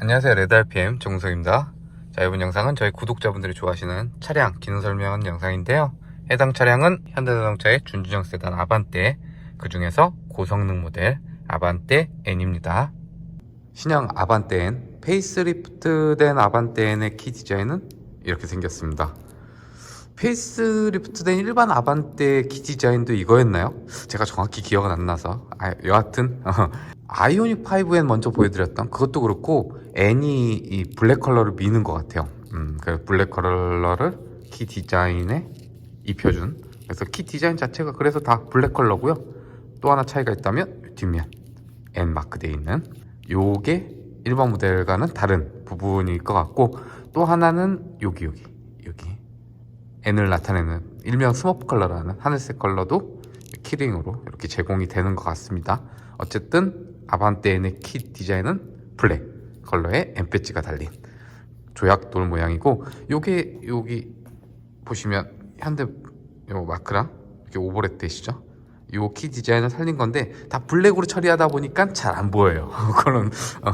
안녕하세요. 레드RPM 정우석입니다. 자 이번 영상은 저희 구독자분들이 좋아하시는 차량 기능 설명하는 영상인데요. 해당 차량은 현대자동차의 준준형 세단 아반떼 그 중에서 고성능 모델 아반떼 N입니다. 신형 아반떼 N 페이스리프트 된 아반떼 N의 키 디자인은 이렇게 생겼습니다. 페이스리프트 된 일반 아반떼 키 디자인도 이거였나요? 제가 정확히 기억은 안 나서. 아, 여하튼 아이오닉 5엔 먼저 보여드렸던 그것도 그렇고 N이 이 블랙 컬러를 미는 것 같아요. 음, 그 블랙 컬러를 키 디자인에 입혀준. 그래서 키 디자인 자체가 그래서 다 블랙 컬러고요. 또 하나 차이가 있다면 뒷면 N 마크되어 있는 요게 일반 모델과는 다른 부분일 것 같고 또 하나는 여기 여기 여기. N을 나타내는 일명 스머프 컬러라는 하늘색 컬러도 키링으로 이렇게 제공이 되는 것 같습니다. 어쨌든 아반떼 N의 키 디자인은 블랙 컬러에 N 배지가 달린 조약돌 모양이고 요게 여기 보시면 현대 요 마크랑 이렇게 오버랩 되시죠? 요 키 디자인을 살린 건데 다 블랙으로 처리하다 보니까 잘 안 보여요. 그런 어,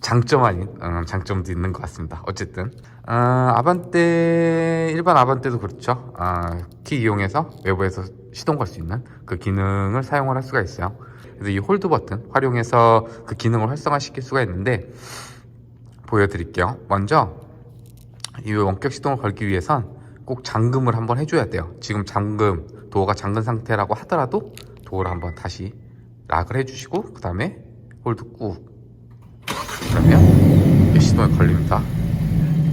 장점 아닌 어, 장점도 있는 것 같습니다. 어쨌든 어, 아반떼 일반 아반떼도 그렇죠. 아, 키 이용해서 외부에서 시동 걸 수 있는 그 기능을 사용을 할 수가 있어요. 그래서 이 홀드 버튼 활용해서 그 기능을 활성화시킬 수가 있는데 보여드릴게요. 먼저 이 원격 시동을 걸기 위해선 꼭 잠금을 한번 해줘야 돼요. 지금 잠금 도어가 잠근 상태라고 하더라도 도어를 한번 다시 락을 해주시고 그 다음에 홀드 꾹 그러면 시동에 걸립니다.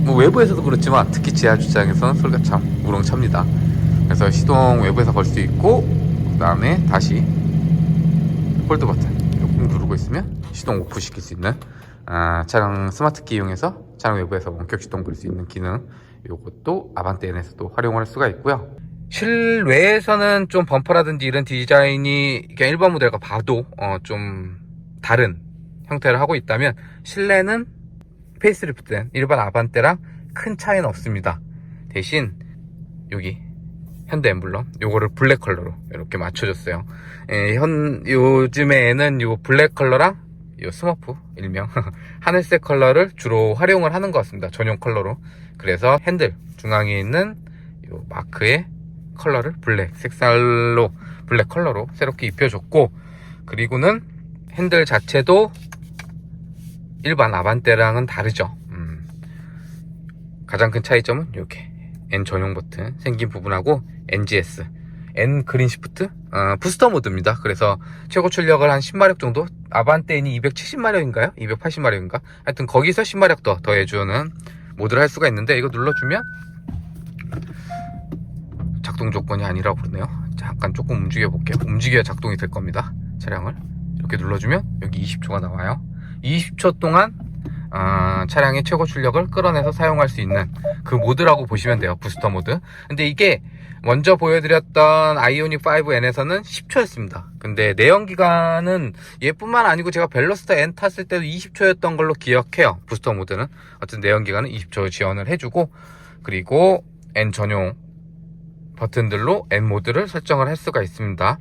뭐 외부에서도 그렇지만 특히 지하 주차장에서는 소리가 참 우렁찹니다. 그래서 시동 외부에서 걸 수 있고 그 다음에 다시 홀드 버튼 이거 꾹 누르고 있으면 시동 오프 시킬 수 있는 아, 차량 스마트키 이용해서 차량 외부에서 원격 시동 걸 수 있는 기능 이것도 아반떼 N에서도 활용할 수가 있고요. 실외에서는 좀 범퍼라든지 이런 디자인이 그냥 일반 모델과 봐도 어, 좀 다른 형태를 하고 있다면 실내는 페이스리프트된 일반 아반떼랑 큰 차이는 없습니다. 대신 여기 현대 엠블럼 요거를 블랙 컬러로 이렇게 맞춰줬어요. 예, 현 요즘에는 요 블랙 컬러랑 요 스머프 일명 하늘색 컬러를 주로 활용을 하는 것 같습니다. 전용 컬러로. 그래서 핸들 중앙에 있는 요 마크의 컬러를 블랙 색깔로 블랙 컬러로 새롭게 입혀줬고 그리고는 핸들 자체도 일반 아반떼랑은 다르죠. 음. 가장 큰 차이점은 이렇게 N 전용 버튼 생긴 부분하고 NGS N 그린 시프트 어, 부스터 모드입니다. 그래서 최고 출력을 한 10마력 정도 아반떼 N이 270마력인가요? 280마력인가? 하여튼 거기서 10마력 더 더해주는 모드를 할 수가 있는데 이거 눌러주면 작동 조건이 아니라고 그러네요. 잠깐 조금 움직여 볼게요. 움직여야 작동이 될 겁니다. 차량을 이렇게 눌러주면 여기 20초가 나와요. 20초 동안 어, 차량의 최고 출력을 끌어내서 사용할 수 있는 그 모드라고 보시면 돼요. 부스터 모드. 근데 이게 먼저 보여드렸던 아이오닉 5N에서는 10초였습니다. 근데 내연기관은 얘뿐만 아니고 제가 벨로스터 N 탔을 때도 20초였던 걸로 기억해요. 부스터 모드는. 어쨌든 내연기관은 20초 지원을 해주고 그리고 N 전용 버튼들로 N 모드를 설정을 할 수가 있습니다.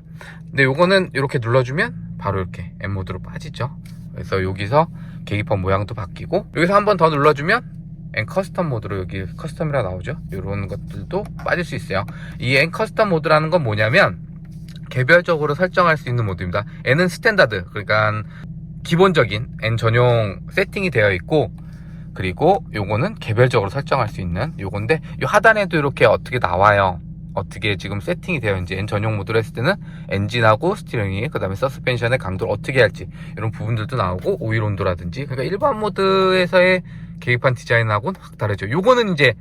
근데 요거는 이렇게 눌러주면 바로 이렇게 N 모드로 빠지죠. 그래서 여기서 계기판 모양도 바뀌고 여기서 한 번 더 눌러주면 N 커스텀 모드로 여기 커스텀이라 나오죠. 이런 것들도 빠질 수 있어요. 이 N 커스텀 모드라는 건 뭐냐면 개별적으로 설정할 수 있는 모드입니다. N은 스탠다드 그러니까 기본적인 N 전용 세팅이 되어 있고 그리고 요거는 개별적으로 설정할 수 있는 요건데 요 하단에도 이렇게 어떻게 나와요. 어떻게 지금 세팅이 되어 있는지 전용 모드로 했을 때는 엔진하고 스티링이 그 다음에 서스펜션의 강도를 어떻게 할지 이런 부분들도 나오고 오일 온도라든지 그러니까 일반 모드에서의 계기판 디자인하고는 확 다르죠. 요거는 이제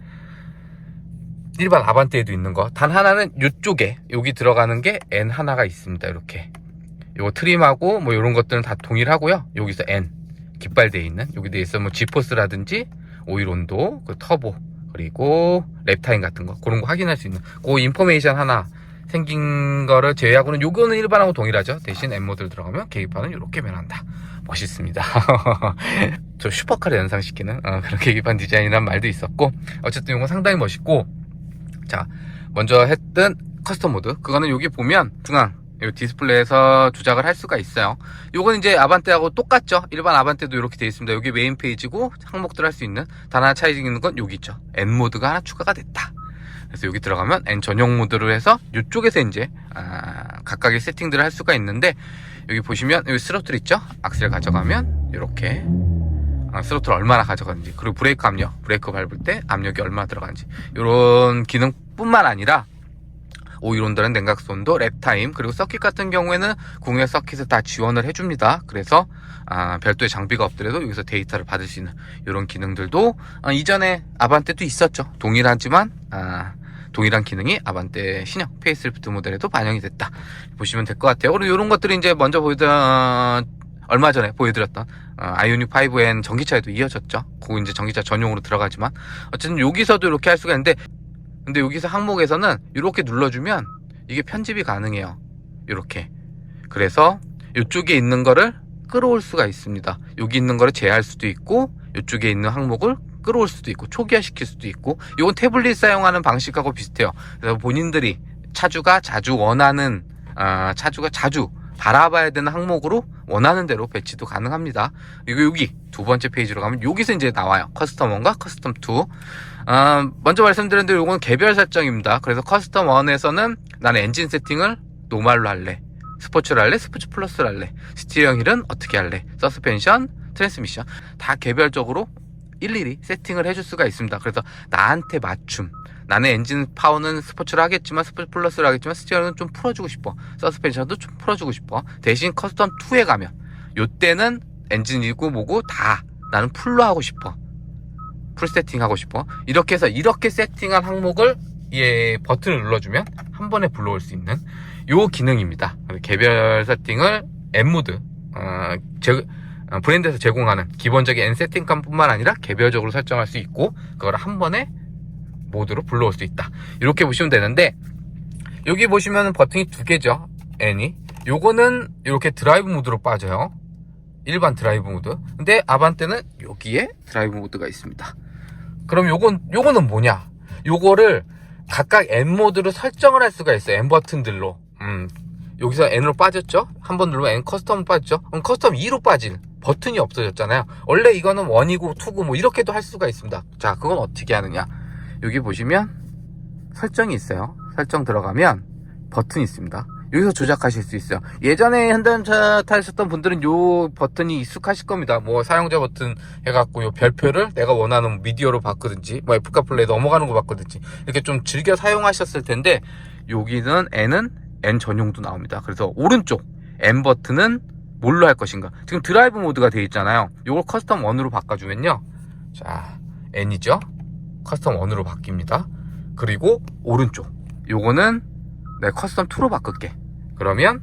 일반 아반떼에도 있는 거. 단 하나는 요쪽에 여기 들어가는 게 N 하나가 있습니다 이렇게. 요거 트림하고 뭐 이런 것들은 다 동일하고요. 여기서 N 깃발되어 있는 여기에 있어 뭐 지포스라든지 오일 온도 그 터보 그리고 랩타임 같은 거 그런 거 확인할 수 있는 그 인포메이션 하나 생긴 거를 제외하고는 요거는 일반하고 동일하죠. 대신 M 모드를 들어가면 계기판은 이렇게 변한다. 멋있습니다. 저 슈퍼카를 연상시키는 어, 그런 계기판 디자인이란 말도 있었고 어쨌든 이건 상당히 멋있고 자 먼저 했던 커스텀 모드. 그거는 여기 보면 중앙 이 디스플레이에서 조작을 할 수가 있어요. 요건 이제 아반떼하고 똑같죠. 일반 아반떼도 이렇게 되어 있습니다. 여기 메인 페이지고 항목들 할 수 있는 단 하나 차이 있는 건 여기 있죠. N 모드가 하나 추가가 됐다. 그래서 여기 들어가면 N 전용 모드로 해서 이쪽에서 이제 아, 각각의 세팅들을 할 수가 있는데 여기 보시면 여기 스로틀 있죠? 악셀 가져가면 이렇게 아, 스로틀 얼마나 가져가는지 그리고 브레이크 압력 브레이크 밟을 때 압력이 얼마나 들어가는지 이런 기능뿐만 아니라 오이론들은 냉각손도 랩타임 그리고 서킷 같은 경우에는 국내 서킷을 다 지원을 해줍니다. 그래서 아, 별도의 장비가 없더라도 여기서 데이터를 받을 수 있는 이런 기능들도 아, 이전에 아반떼도 있었죠. 동일하지만 아, 동일한 기능이 아반떼 신형 페이스리프트 모델에도 반영이 됐다. 보시면 될 것 같아요. 그리고 이런 것들이 이제 먼저 보여드린 어, 얼마 전에 보여드렸던 어, 아이오닉 5N 전기차에도 이어졌죠. 그거 이제 전기차 전용으로 들어가지만. 어쨌든 여기서도 이렇게 할 수가 있는데 근데 여기서 항목에서는 이렇게 눌러주면 이게 편집이 가능해요. 이렇게. 그래서 이쪽에 있는 거를 끌어올 수가 있습니다. 여기 있는 거를 제할 수도 있고 이쪽에 있는 항목을 끌어올 수도 있고 초기화 시킬 수도 있고 이건 태블릿 사용하는 방식하고 비슷해요. 그래서 본인들이 차주가 자주 원하는 아, 차주가 자주 바라봐야 되는 항목으로 원하는 대로 배치도 가능합니다. 그리고 여기 두 번째 페이지로 가면 여기서 이제 나와요. 커스텀 1과 커스텀 2. 아, 먼저 말씀드린 대로 이건 개별 설정입니다. 그래서 커스텀 1에서는 나는 엔진 세팅을 노말로 할래. 스포츠를 할래? 스포츠 플러스를 할래? 스티어링 휠은 어떻게 할래? 서스펜션, 트랜스미션 다 개별적으로 일일이 세팅을 해줄 수가 있습니다. 그래서 나한테 맞춤. 나는 엔진 파워는 스포츠를 하겠지만 스포츠 플러스를 하겠지만 스티어링은 좀 풀어주고 싶어. 서스펜션도 좀 풀어주고 싶어. 대신 커스텀 2에 가면 요때는 엔진이고 뭐고 다 나는 풀로 하고 싶어. 풀 세팅 하고 싶어. 이렇게 해서 이렇게 세팅한 항목을 예, 버튼을 눌러주면 한 번에 불러올 수 있는 요 기능입니다. 개별 세팅을 M 모드 어, 제, 어, 브랜드에서 제공하는 기본적인 N 세팅감뿐만 아니라 개별적으로 설정할 수 있고 그걸 한 번에 모드로 불러올 수 있다. 이렇게 보시면 되는데 여기 보시면 버튼이 두 개죠. N이 요거는 이렇게 드라이브 모드로 빠져요. 일반 드라이브 모드. 근데 아반떼는 여기에 드라이브 모드가 있습니다. 그럼 요건 요거는 뭐냐? 요거를 각각 N 모드로 설정을 할 수가 있어요. N 버튼들로. 음. 여기서 N으로 빠졌죠? 한 번 누르면 N 커스텀 빠졌죠? 그럼 커스텀 2로 빠질 버튼이 없어졌잖아요. 원래 이거는 1이고 2고 뭐 이렇게도 할 수가 있습니다. 자, 그건 어떻게 하느냐? 여기 보시면 설정이 있어요. 설정 들어가면 버튼이 있습니다. 여기서 조작하실 수 있어요. 예전에 현대차 타셨던 분들은 요 버튼이 익숙하실 겁니다. 뭐 사용자 버튼 해갖고 요 별표를 내가 원하는 미디어로 바꾸든지 뭐 애플카 플레이 넘어가는 거 바꾸든지 이렇게 좀 즐겨 사용하셨을 텐데 여기는 N은 N 전용도 나옵니다. 그래서 오른쪽 N 버튼은 뭘로 할 것인가? 지금 드라이브 모드가 되어 있잖아요. 요걸 커스텀 1으로 바꿔주면요. 자, N이죠? 커스텀 1으로 바뀝니다. 그리고 오른쪽 요거는 내 커스텀 2로 바꿀게. 그러면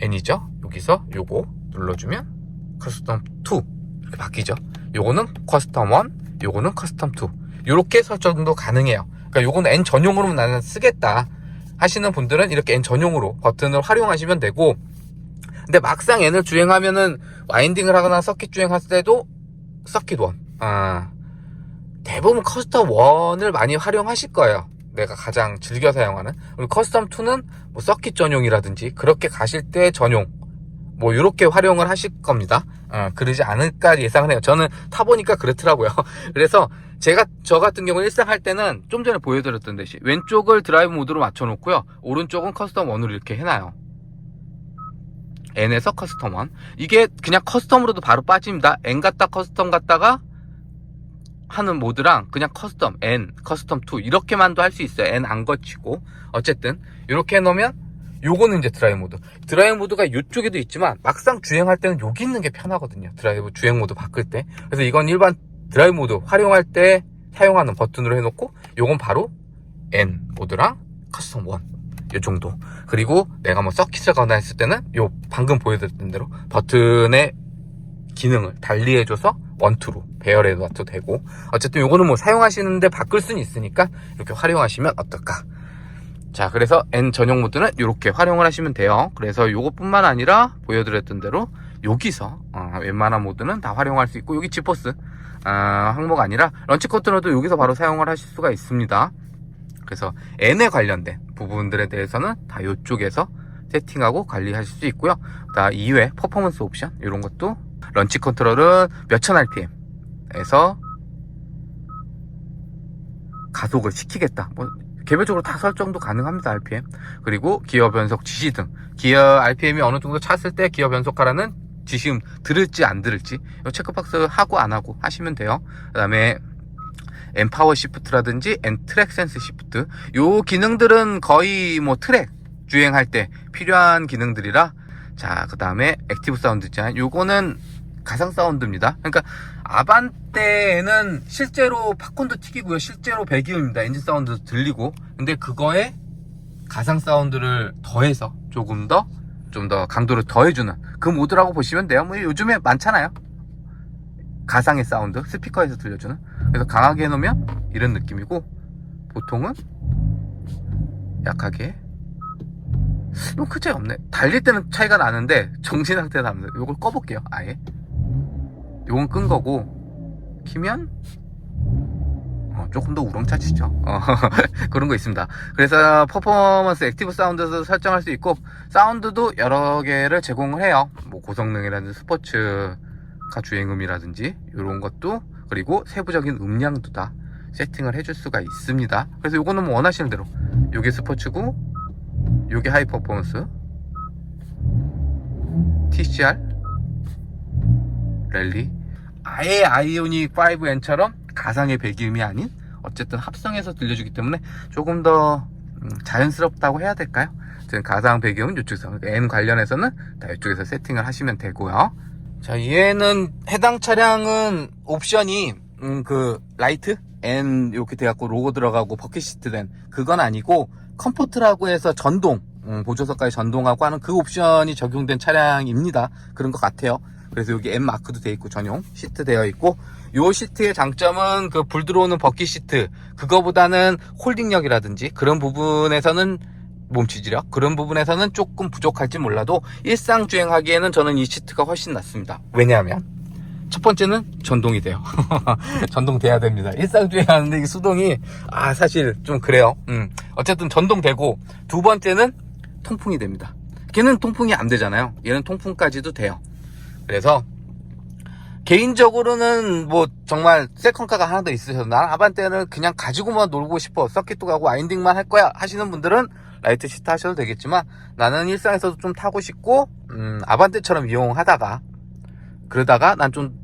N이죠? 여기서 요거 눌러주면 커스텀 2 이렇게 바뀌죠. 요거는 커스텀 1, 요거는 커스텀 2 이렇게 설정도 가능해요. 그러니까 요거는 N 전용으로 나는 쓰겠다 하시는 분들은 이렇게 N 전용으로 버튼을 활용하시면 되고 근데 막상 N을 주행하면은 와인딩을 하거나 서킷 주행할 때도 서킷 1 아, 대부분 커스텀 1을 많이 활용하실 거예요. 내가 가장 즐겨 사용하는. 커스텀 2는 뭐 서킷 전용이라든지 그렇게 가실 때 전용. 뭐 이렇게 활용을 하실 겁니다. 어, 그러지 않을까 예상을 해요. 저는 타보니까 그렇더라고요. 그래서 제가 저 같은 경우 일상 할 때는 좀 전에 보여드렸던 듯이 왼쪽을 드라이브 모드로 맞춰놓고요. 오른쪽은 커스텀 1으로 이렇게 해놔요. N에서 커스텀 1. 이게 그냥 커스텀으로도 바로 빠집니다. N 갔다 커스텀 갔다가 하는 모드랑 그냥 커스텀 N, 커스텀 2 이렇게만도 할 수 있어요. N 안 거치고 어쨌든 이렇게 해놓으면 요거는 이제 드라이브 모드. 드라이브 모드가 이쪽에도 있지만 막상 주행할 때는 여기 있는 게 편하거든요. 드라이브 주행 모드 바꿀 때. 그래서 이건 일반 드라이브 모드 활용할 때 사용하는 버튼으로 해놓고 요건 바로 N 모드랑 커스텀 1. 요 정도. 그리고 내가 뭐 서킷을 가나 했을 때는 요 방금 보여드렸던 대로 버튼의 기능을 달리해줘서 원투로 배열해 놔도 되고. 어쨌든 요거는 뭐 사용하시는데 바꿀 수는 있으니까 이렇게 활용하시면 어떨까. 자 그래서 N 전용 모드는 이렇게 활용을 하시면 돼요. 그래서 요것뿐만 아니라 보여드렸던 대로 여기서 어, 웬만한 모드는 다 활용할 수 있고 여기 지포스 아, 항목 아니라 런치 컨트롤도 여기서 바로 사용을 하실 수가 있습니다. 그래서 N에 관련된 부분들에 대해서는 다 이쪽에서 세팅하고 관리하실 수 있고요. 다 이외 퍼포먼스 옵션 이런 것도 런치 컨트롤은 몇천 rpm에서 가속을 시키겠다. 뭐 개별적으로 다 설정도 가능합니다. RPM. 그리고 기어 변속 지시 등 기어 RPM이 어느 정도 찼을 때 기어 변속하라는 지시음 들을지 안 들을지 이 체크박스 하고 안 하고 하시면 돼요. 그다음에 엠파워 시프트라든지 엔 트랙 센스 시프트 요 기능들은 거의 뭐 트랙 주행할 때 필요한 기능들이라 자 그 다음에 액티브 사운드 디자인 요거는 가상 사운드입니다. 그러니까 아반떼는 실제로 팝콘도 튀기고요. 실제로 배기음입니다. 엔진 사운드도 들리고. 근데 그거에 가상 사운드를 더해서 조금 더, 좀 더 강도를 더해주는 그 모드라고 보시면 돼요. 뭐 요즘에 많잖아요. 가상의 사운드, 스피커에서 들려주는. 그래서 강하게 해놓으면 이런 느낌이고, 보통은 약하게. 뭐 크게 없네. 달릴 때는 차이가 나는데, 정신 상태가 다릅니다. 이걸 꺼볼게요. 아예. 요건 끈 거고 키면 어, 조금 더 우렁차지죠. 어, 그런 거 있습니다. 그래서 퍼포먼스 액티브 사운드도 설정할 수 있고 사운드도 여러 개를 제공을 해요. 뭐 고성능이라든지 스포츠카 주행음이라든지 이런 것도 그리고 세부적인 음량도 다 세팅을 해줄 수가 있습니다. 그래서 요거는 뭐 원하시는 대로. 요게 스포츠고 요게 하이 퍼포먼스 TCR 랠리 아예 아이오닉 5N처럼 가상의 배기음이 아닌 어쨌든 합성해서 들려주기 때문에 조금 더 음, 자연스럽다고 해야 될까요? 지금 가상 배기음은 이쪽에서 그러니까 N 관련해서는 다 이쪽에서 세팅을 하시면 되고요. 자 얘는 해당 차량은 옵션이 음, 그 라이트 N 이렇게 돼갖고 로고 들어가고 버킷 시트 된 그건 아니고 컴포트라고 해서 전동 음, 보조석까지 전동하고 하는 그 옵션이 적용된 차량입니다. 그런 것 같아요. 그래서 여기 M 마크도 되어 있고 전용 시트 되어 있고 요 시트의 장점은 그 불 들어오는 버킷 시트 그거보다는 홀딩력이라든지 그런 부분에서는 몸치지력 그런 부분에서는 조금 부족할지 몰라도 일상 주행하기에는 저는 이 시트가 훨씬 낫습니다. 왜냐하면 첫 번째는 전동이 돼요. 전동 돼야 됩니다. 일상 주행하는데 이 수동이 아 사실 좀 그래요. 음 어쨌든 전동 되고 두 번째는 통풍이 됩니다. 걔는 통풍이 안 되잖아요. 얘는 통풍까지도 돼요. 그래서 개인적으로는 뭐 정말 세컨카가 하나 더 있으셔서 난 아반떼는 그냥 가지고만 놀고 싶어 서킷도 가고 와인딩만 할 거야 하시는 분들은 라이트 시트 하셔도 되겠지만 나는 일상에서도 좀 타고 싶고 음, 아반떼처럼 이용하다가 그러다가 난 좀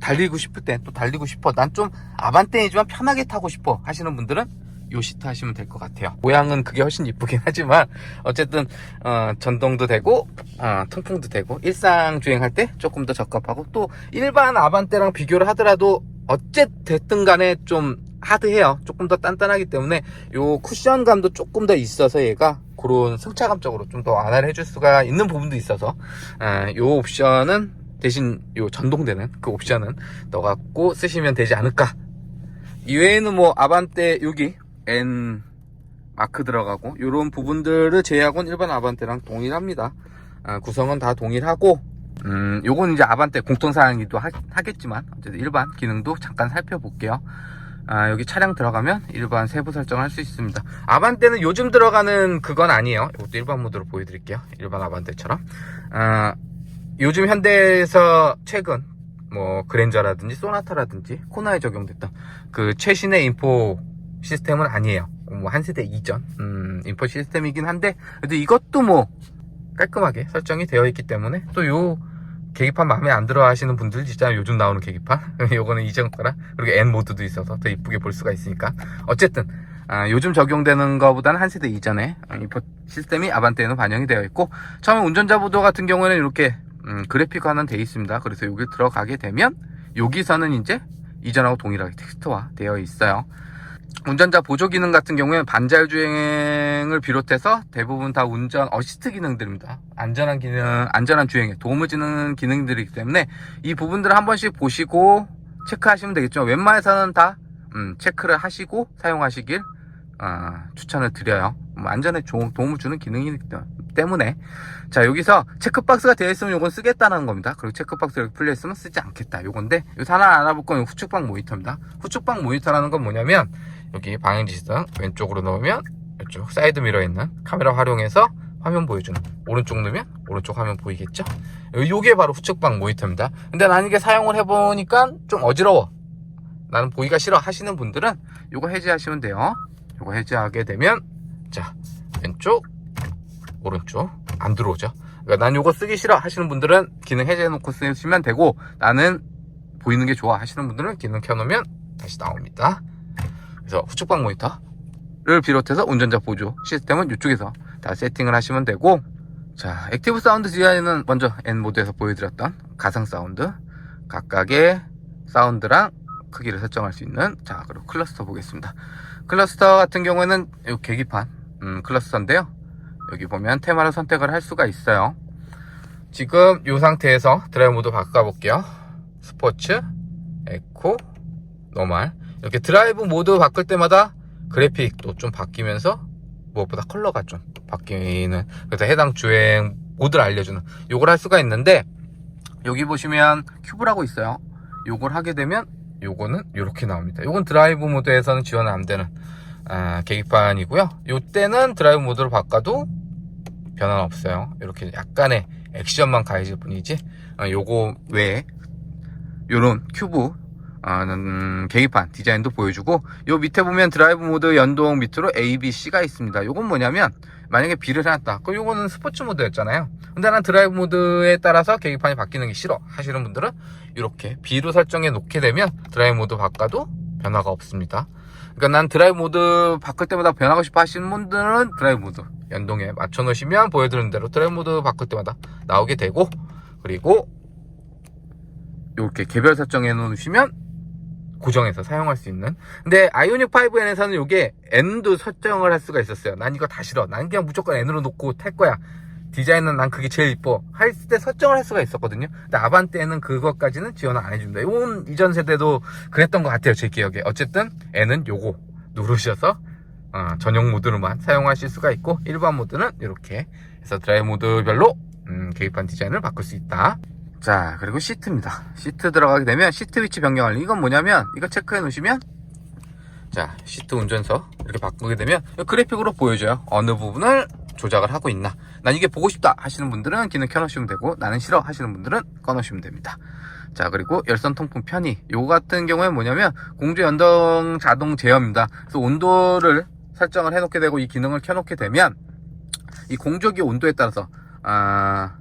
달리고 싶을 때 또 달리고 싶어. 난 좀 아반떼이지만 편하게 타고 싶어 하시는 분들은 요 시트 하시면 될 것 같아요. 모양은 그게 훨씬 이쁘긴 하지만 어쨌든 어, 전동도 되고 어, 통풍도 되고 일상 주행할 때 조금 더 적합하고 또 일반 아반떼랑 비교를 하더라도 어쨌든 간에 좀 하드해요. 조금 더 단단하기 때문에 요 쿠션감도 조금 더 있어서 얘가 그런 승차감적으로 좀 더 완화를 해줄 수가 있는 부분도 있어서 어, 요 옵션은 대신 요 전동되는 그 옵션은 넣어갖고 쓰시면 되지 않을까. 이외에는 뭐 아반떼 여기 N 마크 들어가고 이런 부분들을 제외하고는 일반 아반떼랑 동일합니다. 아, 구성은 다 동일하고 음, 요건 이제 아반떼 공통사항이기도 하, 하겠지만 어쨌든 일반 기능도 잠깐 살펴볼게요. 아, 여기 차량 들어가면 일반 세부 설정을 할 수 있습니다. 아반떼는 요즘 들어가는 그건 아니에요. 이것도 일반 모드로 보여드릴게요. 일반 아반떼처럼. 아, 요즘 현대에서 최근 뭐 그랜저라든지 소나타라든지 코나에 적용됐던 그 최신의 인포 시스템은 아니에요. 뭐 한 세대 이전 음, 인포 시스템이긴 한데 그래도 이것도 뭐 깔끔하게 설정이 되어 있기 때문에 또 요 계기판 마음에 안 들어 하시는 분들 진짜 요즘 나오는 계기판 요거는 이전 거라 그리고 N 모드도 있어서 더 이쁘게 볼 수가 있으니까 어쨌든 아, 요즘 적용되는 것보다는 한 세대 이전에 인포 시스템이 아반떼에는 반영이 되어 있고 처음에 운전자 보도 같은 경우에는 이렇게 음, 그래픽화는 되어 있습니다. 그래서 여기 들어가게 되면 여기서는 이제 이전하고 동일하게 텍스트화 되어 있어요. 운전자 보조 기능 같은 경우에는 반자율 주행을 비롯해서 대부분 다 운전 어시스트 기능들입니다. 안전한 기능, 안전한 주행에 도움을 주는 기능들이기 때문에 이 부분들을 한 번씩 보시고 체크하시면 되겠죠. 웬만해서는 다 음, 체크를 하시고 사용하시길 아, 추천을 드려요. 뭐 안전에 조- 도움을 주는 기능이기 때문에 자 여기서 체크박스가 되어 있으면 이건 쓰겠다는 겁니다. 그리고 체크박스가 이렇게 풀려 있으면 쓰지 않겠다. 요건데 여기서 하나 알아볼 건 후측방 모니터입니다. 후측방 모니터라는 건 뭐냐면 여기 방향지시등 왼쪽으로 놓으면 이쪽 사이드 미러에 있는 카메라 활용해서 화면 보여주는 오른쪽 누르면 오른쪽 화면 보이겠죠? 요게 바로 후측방 모니터입니다. 근데 나는 이게 사용을 해보니까 좀 어지러워. 나는 보기가 싫어 하시는 분들은 요거 해제하시면 돼요. 요거 해제하게 되면 자 왼쪽 오른쪽 안 들어오죠. 그러니까 난 요거 쓰기 싫어 하시는 분들은 기능 해제해 놓고 쓰시면 되고 나는 보이는 게 좋아 하시는 분들은 기능 켜놓으면 다시 나옵니다. 그래서 후측방 모니터를 비롯해서 운전자 보조 시스템은 이쪽에서 다 세팅을 하시면 되고 자 액티브 사운드 디자인은 먼저 N 모드에서 보여드렸던 가상 사운드 각각의 사운드랑 크기를 설정할 수 있는 자 그리고 클러스터 보겠습니다. 클러스터 같은 경우에는 이 계기판 음, 클러스터인데요. 여기 보면 테마를 선택을 할 수가 있어요. 지금 이 상태에서 드라이브 모드 바꿔볼게요. 스포츠 에코 노멀 이렇게 드라이브 모드 바꿀 때마다 그래픽도 좀 바뀌면서 무엇보다 컬러가 좀 바뀌는 그래서 해당 주행 모드를 알려주는 요걸 할 수가 있는데 여기 보시면 큐브라고 있어요. 요걸 하게 되면 요거는 이렇게 나옵니다. 요건 드라이브 모드에서는 지원 안 되는 아, 계기판이고요. 요때는 드라이브 모드로 바꿔도 변화는 없어요. 이렇게 약간의 액션만 가해질 뿐이지 아, 요거 외에 요런 큐브 아, 음, 계기판 디자인도 보여주고 요 밑에 보면 드라이브 모드 연동 밑으로 A, B, C가 있습니다. 요건 뭐냐면 만약에 B를 해놨다. 그럼 요거는 스포츠 모드였잖아요. 근데 난 드라이브 모드에 따라서 계기판이 바뀌는 게 싫어 하시는 분들은 이렇게 B로 설정해 놓게 되면 드라이브 모드 바꿔도 변화가 없습니다. 그러니까 난 드라이브 모드 바꿀 때마다 변하고 싶어 하시는 분들은 드라이브 모드 연동에 맞춰 놓으시면 보여드리는 대로 드라이브 모드 바꿀 때마다 나오게 되고 그리고 이렇게 개별 설정해 놓으시면 고정해서 사용할 수 있는. 근데 아이오닉 5N에서는 이게 N도 설정을 할 수가 있었어요. 난 이거 다 싫어. 난 그냥 무조건 N으로 놓고 탈 거야. 디자인은 난 그게 제일 이뻐. 할 때 설정을 할 수가 있었거든요. 근데 아반떼는 그것까지는 지원을 안 해준다. 이건 이전 세대도 그랬던 것 같아요 제 기억에. 어쨌든 N은 요거 누르셔서 어, 전용 모드로만 사용하실 수가 있고 일반 모드는 이렇게 해서 드라이브 모드별로 음, 계기판 디자인을 바꿀 수 있다 자 그리고 시트입니다. 시트 들어가게 되면 시트 위치 변경할 이건 뭐냐면 이거 체크해 놓으시면 자 시트 운전석 이렇게 바꾸게 되면 그래픽으로 보여줘요. 어느 부분을 조작을 하고 있나. 난 이게 보고 싶다 하시는 분들은 기능 켜놓으시면 되고 나는 싫어 하시는 분들은 꺼놓으시면 됩니다. 자 그리고 열선 통풍 편의. 요거 같은 경우에 뭐냐면 공조 연동 자동 제어입니다. 그래서 온도를 설정을 해놓게 되고 이 기능을 켜놓게 되면 이 공조기 온도에 따라서 아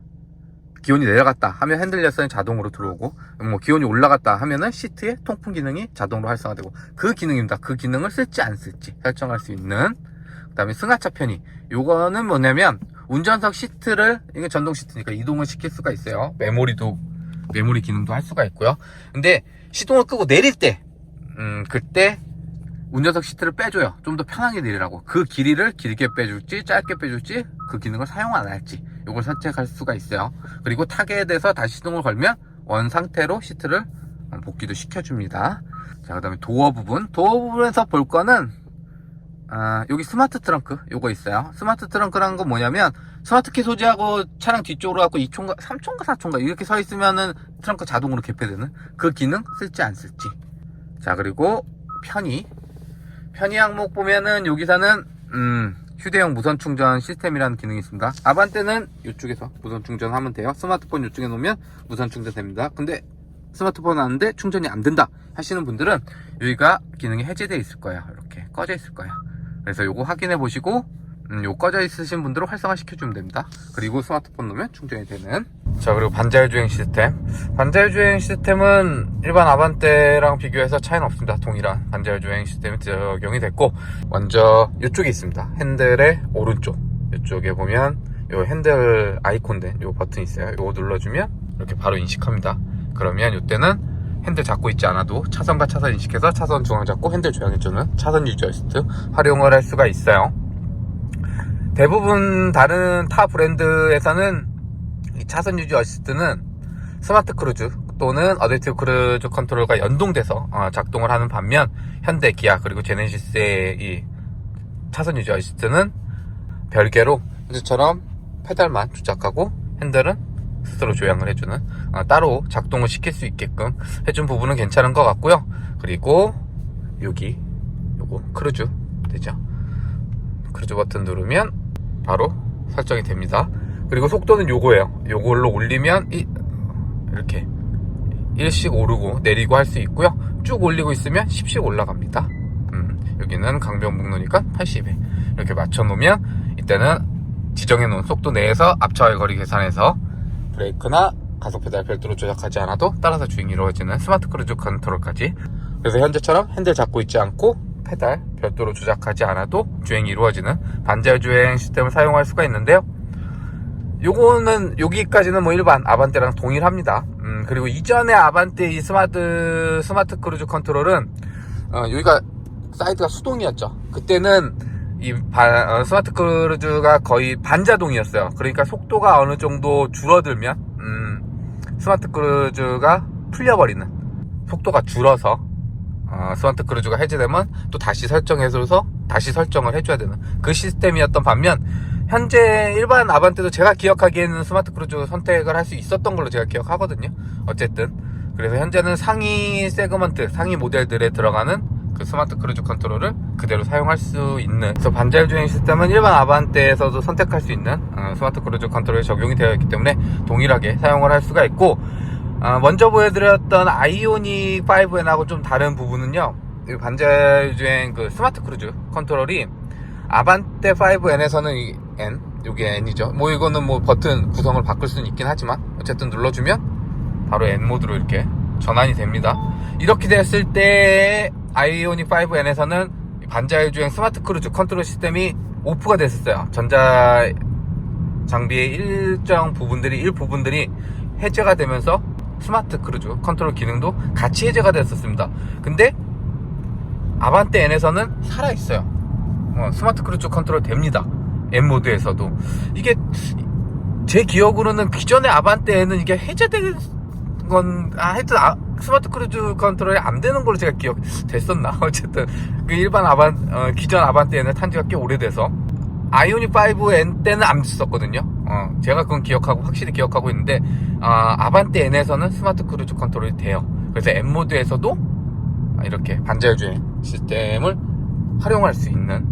기온이 내려갔다 하면 핸들 열선이 자동으로 들어오고 뭐 기온이 올라갔다 하면은 시트의 통풍 기능이 자동으로 활성화되고 그 기능입니다. 그 기능을 쓸지 안 쓸지 설정할 수 있는 그다음에 승하차 편의 요거는 뭐냐면 운전석 시트를 이게 전동 시트니까 이동을 시킬 수가 있어요. 메모리도 메모리 기능도 할 수가 있고요. 근데 시동을 끄고 내릴 때 음, 그때 운전석 시트를 빼줘요. 좀 더 편하게 내리라고. 그 길이를 길게 빼줄지, 짧게 빼줄지, 그 기능을 사용 안 할지, 이걸 선택할 수가 있어요. 그리고 타겟에 대해서 다시 시동을 걸면 원 상태로 시트를 복귀도 시켜줍니다. 자, 그 다음에 도어 부분. 도어 부분에서 볼 거는, 아, 여기 스마트 트렁크, 요거 있어요. 스마트 트렁크라는 건 뭐냐면, 스마트키 소지하고 차량 뒤쪽으로 갖고 2촌가, 3촌가, 4촌가 이렇게 서 있으면은 트렁크 자동으로 개폐되는 그 기능 쓸지 안 쓸지. 자, 그리고 편의. 편의 항목 보면은 여기서는 음, 휴대용 무선 충전 시스템이라는 기능이 있습니다. 아반떼는 이쪽에서 무선 충전하면 돼요. 스마트폰 이쪽에 놓으면 무선 충전됩니다. 근데 스마트폰 하는데 충전이 안 된다 하시는 분들은 여기가 기능이 해제되어 있을 거예요. 이렇게 꺼져 있을 거예요. 그래서 요거 확인해 보시고 음, 요 꺼져 있으신 분들은 활성화 시켜주면 됩니다. 그리고 스마트폰 놓으면 충전이 되는. 자, 그리고 반자율 주행 시스템. 반자율 주행 시스템은 일반 아반떼랑 비교해서 차이는 없습니다. 동일한 반자율 주행 시스템이 적용이 됐고, 먼저 이쪽에 있습니다. 핸들의 오른쪽. 이쪽에 보면 요 핸들 아이콘 된 요 버튼 있어요. 요거 눌러주면 이렇게 바로 인식합니다. 그러면 이때는 핸들 잡고 있지 않아도 차선과 차선 인식해서 차선 중앙 잡고 핸들 조향해주는 차선 유지 어시스트 활용을 할 수가 있어요. 대부분 다른 타 브랜드에서는 이 차선 유지 어시스트는 스마트 크루즈 또는 어댑티브 크루즈 컨트롤과 연동돼서 어, 작동을 하는 반면 현대, 기아 그리고 제네시스의 이 차선 유지 어시스트는 별개로 현재처럼 페달만 조작하고 핸들은 스스로 조향을 해주는 어, 따로 작동을 시킬 수 있게끔 해준 부분은 괜찮은 것 같고요. 그리고 여기 요거 크루즈 되죠? 크루즈 버튼 누르면 바로 설정이 됩니다. 그리고 속도는 요거예요. 요걸로 올리면 이, 이렇게 일씩 오르고 내리고 할 수 있고요. 쭉 올리고 있으면 10씩 올라갑니다. 음, 여기는 강변북로니까 80에 이렇게 맞춰 놓으면 이때는 지정해 놓은 속도 내에서 앞차와의 거리 계산해서 브레이크나 가속 페달 별도로 조작하지 않아도 따라서 주행이 이루어지는 스마트 크루즈 컨트롤까지 그래서 현재처럼 핸들 잡고 있지 않고 페달 별도로 조작하지 않아도 주행이 이루어지는 반자율 주행 시스템을 사용할 수가 있는데요. 요거는 여기까지는 뭐 일반 아반떼랑 동일합니다. 음, 그리고 이전에 아반떼 이 스마트 스마트 크루즈 컨트롤은 어, 여기가 사이드가 수동이었죠. 그때는 이 바- 어, 스마트 크루즈가 거의 반자동이었어요. 그러니까 속도가 어느 정도 줄어들면 음, 스마트 크루즈가 풀려버리는 속도가 줄어서 어, 스마트 크루즈가 해제되면 또 다시 설정해서 다시 설정을 해줘야 되는 그 시스템이었던 반면 현재 일반 아반떼도 제가 기억하기에는 스마트 크루즈 선택을 할 수 있었던 걸로 제가 기억하거든요. 어쨌든 그래서 현재는 상위 세그먼트, 상위 모델들에 들어가는 그 스마트 크루즈 컨트롤을 그대로 사용할 수 있는 그래서 반자율 주행 시스템은 일반 아반떼에서도 선택할 수 있는 어, 스마트 크루즈 컨트롤에 적용이 되어 있기 때문에 동일하게 사용을 할 수가 있고 어, 먼저 보여드렸던 아이오닉 5N하고 좀 다른 부분은요 이 반자율 주행 그 스마트 크루즈 컨트롤이 아반떼 5N에서는 이 N, 요게 N이죠. 뭐 이거는 뭐 버튼 구성을 바꿀 수는 있긴 하지만 어쨌든 눌러주면 바로 N 모드로 이렇게 전환이 됩니다. 이렇게 됐을 때 아이오닉 5N에서는 반자율 주행 스마트 크루즈 컨트롤 시스템이 오프가 됐었어요. 전자 장비의 일정 부분들이 일부분들이 해제가 되면서 스마트 크루즈 컨트롤 기능도 같이 해제가 됐었습니다. 근데 아반떼 N에서는 살아 있어요. 어, 스마트 크루즈 컨트롤 됩니다. M 모드에서도 이게 제 기억으로는 기존의 아반떼에는 이게 해제된 건 아, 하여튼 아, 스마트 크루즈 컨트롤이 안 되는 걸로 제가 기억 됐었나 어쨌든 그 일반 아반 어, 기존 아반떼에는 탄지가 꽤 오래돼서 아이오닉 5N 때는 안 썼거든요. 어, 제가 그건 기억하고 확실히 기억하고 있는데 아, 아 반떼 N에서는 스마트 크루즈 컨트롤이 돼요. 그래서 M 모드에서도 이렇게 반자율 주행 시스템을 활용할 수 있는